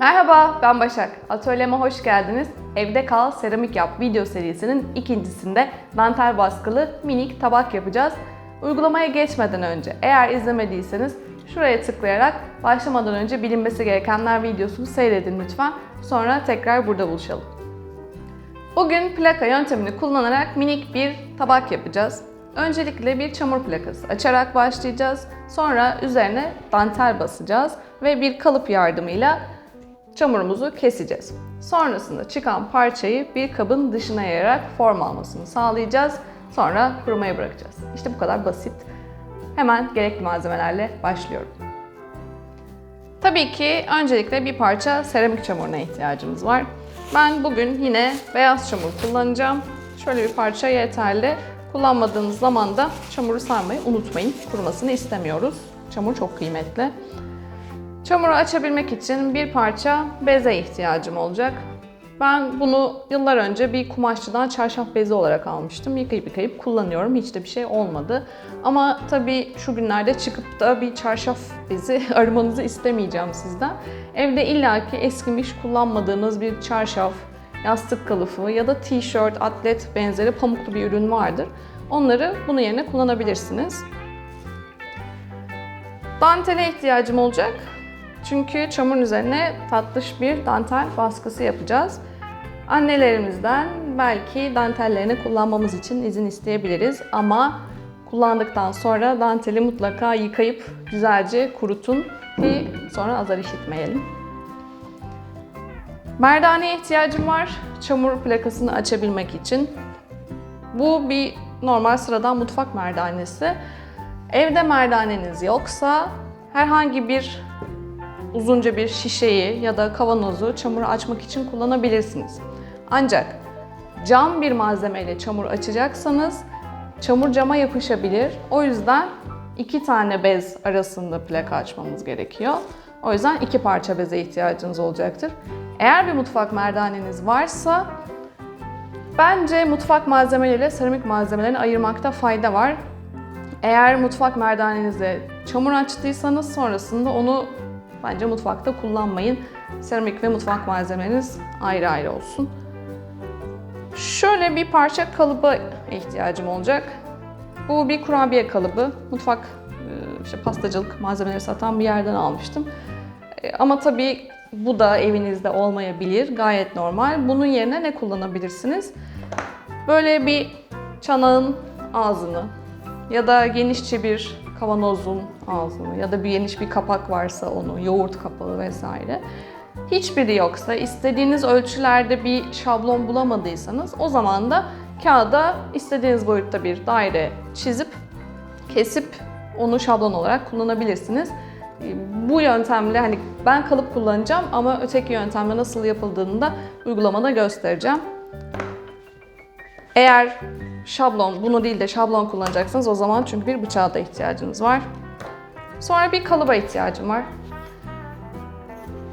Merhaba, ben Başak. Atölyeme hoş geldiniz. Evde kal, seramik yap video serisinin ikincisinde dantel baskılı minik tabak yapacağız. Uygulamaya geçmeden önce eğer izlemediyseniz şuraya tıklayarak başlamadan önce bilinmesi gerekenler videosunu seyredin lütfen. Sonra tekrar burada buluşalım. Bugün plaka yöntemini kullanarak minik bir tabak yapacağız. Öncelikle bir çamur plakası açarak başlayacağız. Sonra üzerine dantel basacağız ve bir kalıp yardımıyla çamurumuzu keseceğiz. Sonrasında çıkan parçayı bir kabın dışına yayarak form almasını sağlayacağız. Sonra kurumaya bırakacağız. İşte bu kadar basit. Hemen gerekli malzemelerle başlıyorum. Tabii ki öncelikle bir parça seramik çamuruna ihtiyacımız var. Ben bugün yine beyaz çamur kullanacağım. Şöyle bir parça yeterli. Kullanmadığınız zaman da çamuru sarmayı unutmayın. Kurumasını istemiyoruz. Çamur çok kıymetli. Çamuru açabilmek için bir parça beze ihtiyacım olacak. Ben bunu yıllar önce bir kumaşçıdan çarşaf bezi olarak almıştım. Yıkayıp yıkayıp kullanıyorum. Hiç de bir şey olmadı. Ama tabii şu günlerde çıkıp da bir çarşaf bezi aramanızı istemeyeceğim sizden. Evde illaki eskimiş kullanmadığınız bir çarşaf, yastık kılıfı ya da tişört, atlet benzeri pamuklu bir ürün vardır. Onları bunun yerine kullanabilirsiniz. Dantele ihtiyacım olacak. Çünkü çamurun üzerine tatlış bir dantel baskısı yapacağız. Annelerimizden belki dantellerini kullanmamız için izin isteyebiliriz ama kullandıktan sonra danteli mutlaka yıkayıp güzelce kurutun ki sonra azar işitmeyelim. Merdaneye ihtiyacım var çamur plakasını açabilmek için. Bu bir normal sıradan mutfak merdanesi. Evde merdaneniz yoksa herhangi bir uzunca bir şişeyi ya da kavanozu çamuru açmak için kullanabilirsiniz. Ancak cam bir malzemeyle çamur açacaksanız çamur cama yapışabilir. O yüzden iki tane bez arasında plaka açmamız gerekiyor. O yüzden iki parça beze ihtiyacınız olacaktır. Eğer bir mutfak merdaneniz varsa bence mutfak malzemeleriyle seramik malzemelerini ayırmakta fayda var. Eğer mutfak merdanenize çamur açtıysanız sonrasında onu bence mutfakta kullanmayın. Seramik ve mutfak malzemeniz ayrı ayrı olsun. Şöyle bir parça kalıba ihtiyacım olacak. Bu bir kurabiye kalıbı. Mutfak e, işte pastacılık malzemeleri satan bir yerden almıştım. E, Ama tabii bu da evinizde olmayabilir. Gayet normal. Bunun yerine ne kullanabilirsiniz? Böyle bir çanağın ağzını ya da genişçe bir kavanozun ağzını ya da bir geniş bir kapak varsa onu, yoğurt kapağı vesaire. Hiçbiri yoksa, istediğiniz ölçülerde bir şablon bulamadıysanız o zaman da kağıda istediğiniz boyutta bir daire çizip, kesip onu şablon olarak kullanabilirsiniz. Bu yöntemle hani ben kalıp kullanacağım ama öteki yöntemle nasıl yapıldığını da uygulamada göstereceğim. Eğer şablon, bunu değil de şablon kullanacaksınız o zaman çünkü bir bıçağa da ihtiyacınız var. Sonra bir kalıba ihtiyacım var.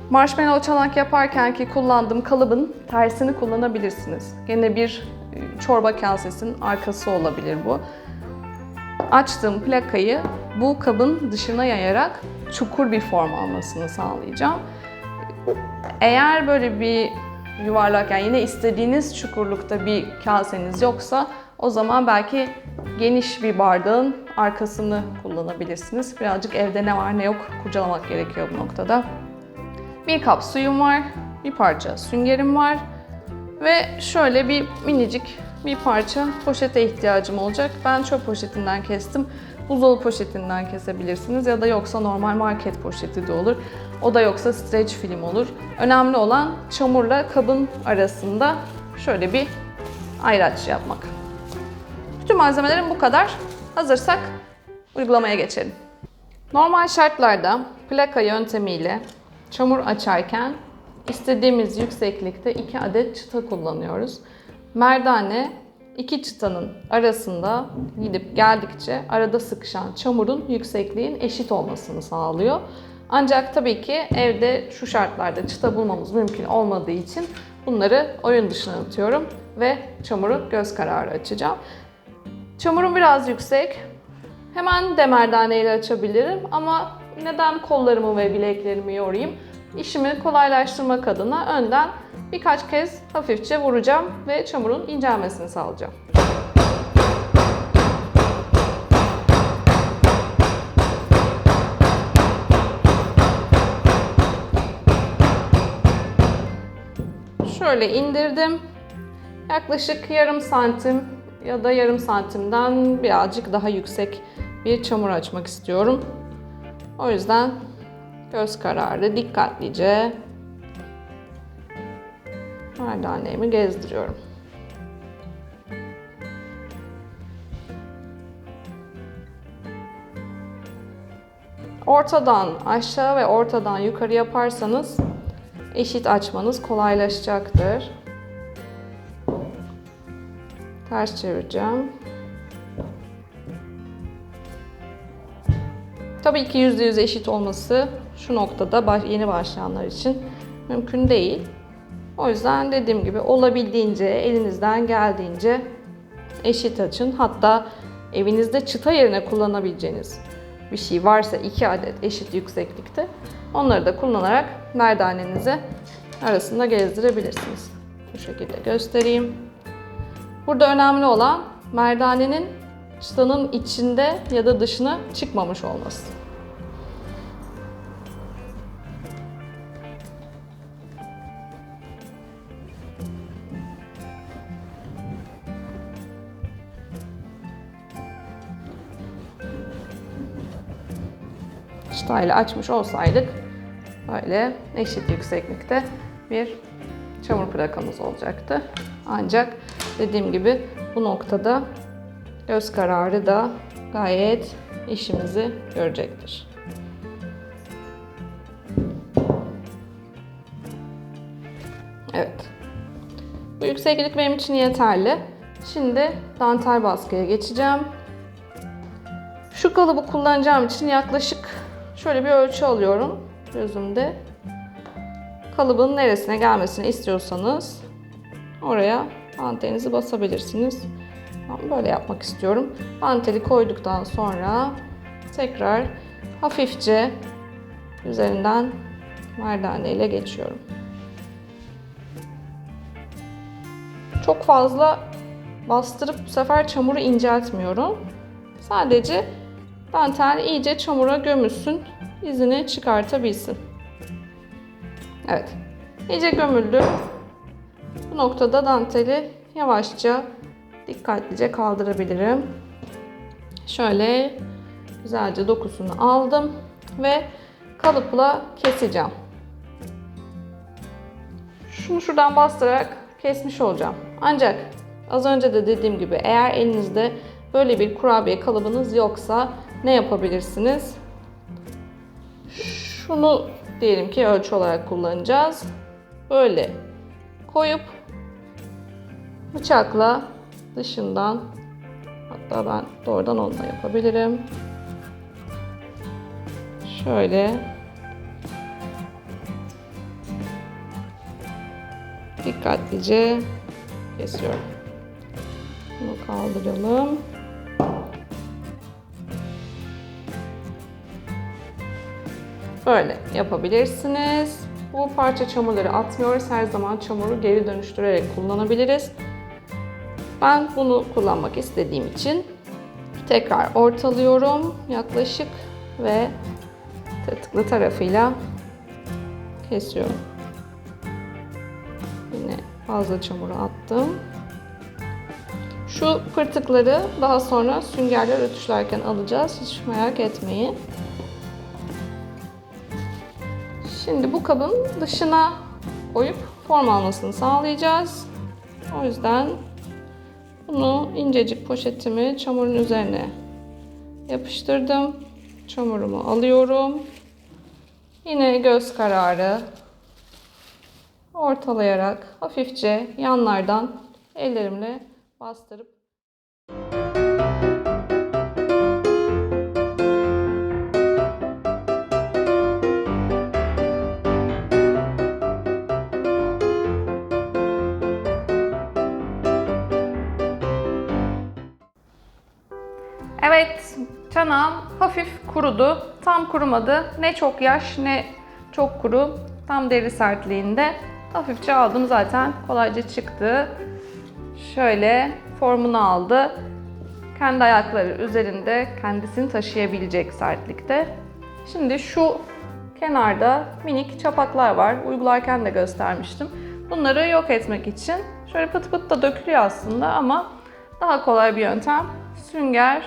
Marshmallow çanak yaparken ki kullandığım kalıbın tersini kullanabilirsiniz. Gene bir e, çorba kasesinin arkası olabilir bu. Açtığım plakayı bu kabın dışına yayarak çukur bir form almasını sağlayacağım. Eğer böyle bir yuvarlak yani yine istediğiniz çukurlukta bir kaseniz yoksa o zaman belki geniş bir bardağın arkasını kullanabilirsiniz. Birazcık evde ne var ne yok kurcalamak gerekiyor bu noktada. Bir kap suyum var, bir parça süngerim var ve şöyle bir minicik bir parça poşete ihtiyacım olacak. Ben çöp poşetinden kestim. Buzdolabı poşetinden kesebilirsiniz ya da yoksa normal market poşeti de olur. O da yoksa streç film olur. Önemli olan çamurla kabın arasında şöyle bir ayraç yapmak. Bütün malzemelerim bu kadar. Hazırsak uygulamaya geçelim. Normal şartlarda plaka yöntemiyle çamur açarken istediğimiz yükseklikte iki adet çıta kullanıyoruz. Merdane iki çıtanın arasında gidip geldikçe arada sıkışan çamurun yüksekliğin eşit olmasını sağlıyor. Ancak tabii ki evde şu şartlarda çıta bulmamız mümkün olmadığı için bunları oyun dışına atıyorum ve çamuru göz kararı açacağım. Çamurum biraz yüksek. Hemen de merdane ile açabilirim ama neden kollarımı ve bileklerimi yorayım? işimi kolaylaştırmak adına önden birkaç kez hafifçe vuracağım ve çamurun incelmesini sağlayacağım. Şöyle indirdim. Yaklaşık yarım santim ya da yarım santimden birazcık daha yüksek bir çamur açmak istiyorum. O yüzden göz kararı dikkatlice merdaneğimi gezdiriyorum. Ortadan aşağı ve ortadan yukarı yaparsanız eşit açmanız kolaylaşacaktır. Ters çevireceğim. Tabii ki %100 eşit olması şu noktada yeni başlayanlar için mümkün değil. O yüzden dediğim gibi olabildiğince, elinizden geldiğince eşit açın. Hatta evinizde çıta yerine kullanabileceğiniz bir şey varsa 2 adet eşit yükseklikte onları da kullanarak merdanenizi arasında gezdirebilirsiniz. Bu şekilde göstereyim. Burada önemli olan merdanenin çıtanın içinde ya da dışına çıkmamış olması. Çıtayla açmış olsaydık böyle eşit yükseklikte bir çamur plakamız olacaktı. Ancak dediğim gibi bu noktada göz kararı da gayet işimizi görecektir. Evet. Bu yükseklik benim için yeterli. Şimdi dantel baskıya geçeceğim. Şu kalıbı kullanacağım için yaklaşık şöyle bir ölçü alıyorum gözümde. Kalıbın neresine gelmesini istiyorsanız oraya dantelinizi basabilirsiniz. Ben böyle yapmak istiyorum. Danteli koyduktan sonra tekrar hafifçe üzerinden merdane ile geçiyorum. Çok fazla bastırıp bu sefer çamuru inceltmiyorum. Sadece dantel iyice çamura gömülsün, izini çıkartabilsin. Evet, iyice gömüldü. Bu noktada danteli yavaşça, dikkatlice kaldırabilirim. Şöyle güzelce dokusunu aldım ve kalıpla keseceğim. Şunu şuradan bastırarak kesmiş olacağım. Ancak az önce de dediğim gibi eğer elinizde böyle bir kurabiye kalıbınız yoksa ne yapabilirsiniz? Şunu diyelim ki ölçü olarak kullanacağız. Böyle koyup bıçakla dışından hatta ben doğrudan onunla yapabilirim. Şöyle dikkatlice kesiyorum. Bunu kaldıralım. Böyle yapabilirsiniz. Bu parça çamurları atmıyoruz. Her zaman çamuru geri dönüştürerek kullanabiliriz. Ben bunu kullanmak istediğim için tekrar ortalıyorum yaklaşık ve tırtıklı tarafıyla kesiyorum. Yine fazla çamuru attım. Şu pırtıkları daha sonra süngerler ötüşlerken alacağız. Hiç merak etmeyin. Şimdi bu kabın dışına koyup form almasını sağlayacağız. O yüzden bunu incecik poşetimi çamurun üzerine yapıştırdım. Çamurumu alıyorum. Yine göz kararı ortalayarak hafifçe yanlardan ellerimle bastırıp Evet, çanağım hafif kurudu. Tam kurumadı. Ne çok yaş ne çok kuru. tam deri sertliğinde. Hafifçe aldım zaten kolayca çıktı. Şöyle formunu aldı. Kendi ayakları üzerinde kendisini taşıyabilecek sertlikte. Şimdi şu kenarda minik çapaklar var. Uygularken de göstermiştim. Bunları yok etmek için şöyle pıt pıt da dökülüyor aslında ama daha kolay bir yöntem. Sünger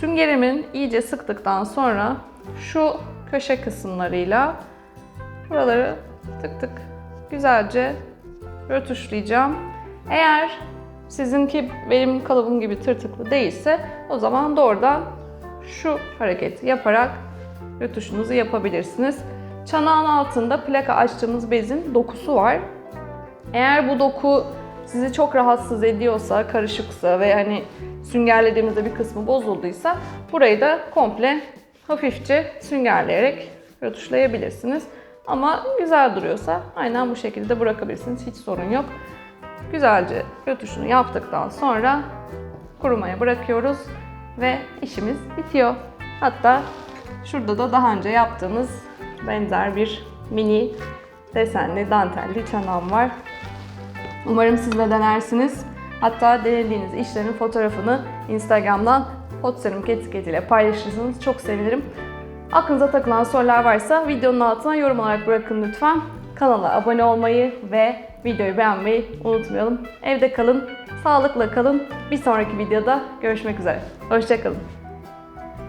Süngerimin iyice sıktıktan sonra şu köşe kısımlarıyla buraları tık tık güzelce rötuşlayacağım. Eğer sizinki benim kalıbım gibi tırtıklı değilse o zaman doğrudan şu hareketi yaparak rötuşunuzu yapabilirsiniz. Çanağın altında plaka açtığımız bezin dokusu var. Eğer bu doku sizi çok rahatsız ediyorsa, karışıksa ve hani süngerlediğimizde bir kısmı bozulduysa burayı da komple hafifçe süngerleyerek rötuşlayabilirsiniz. Ama güzel duruyorsa aynen bu şekilde bırakabilirsiniz. Hiç sorun yok. Güzelce rötuşunu yaptıktan sonra kurumaya bırakıyoruz ve işimiz bitiyor. Hatta şurada da daha önce yaptığımız benzer bir mini desenli dantelli çanağım var. Umarım siz de denersiniz. Hatta denediğiniz işlerin fotoğrafını Instagram'dan Hotserum etiketiyle paylaşırsanız çok sevinirim. Aklınıza takılan sorular varsa videonun altına yorum olarak bırakın lütfen. Kanala abone olmayı ve videoyu beğenmeyi unutmayalım. Evde kalın, sağlıkla kalın. Bir sonraki videoda görüşmek üzere. Hoşçakalın.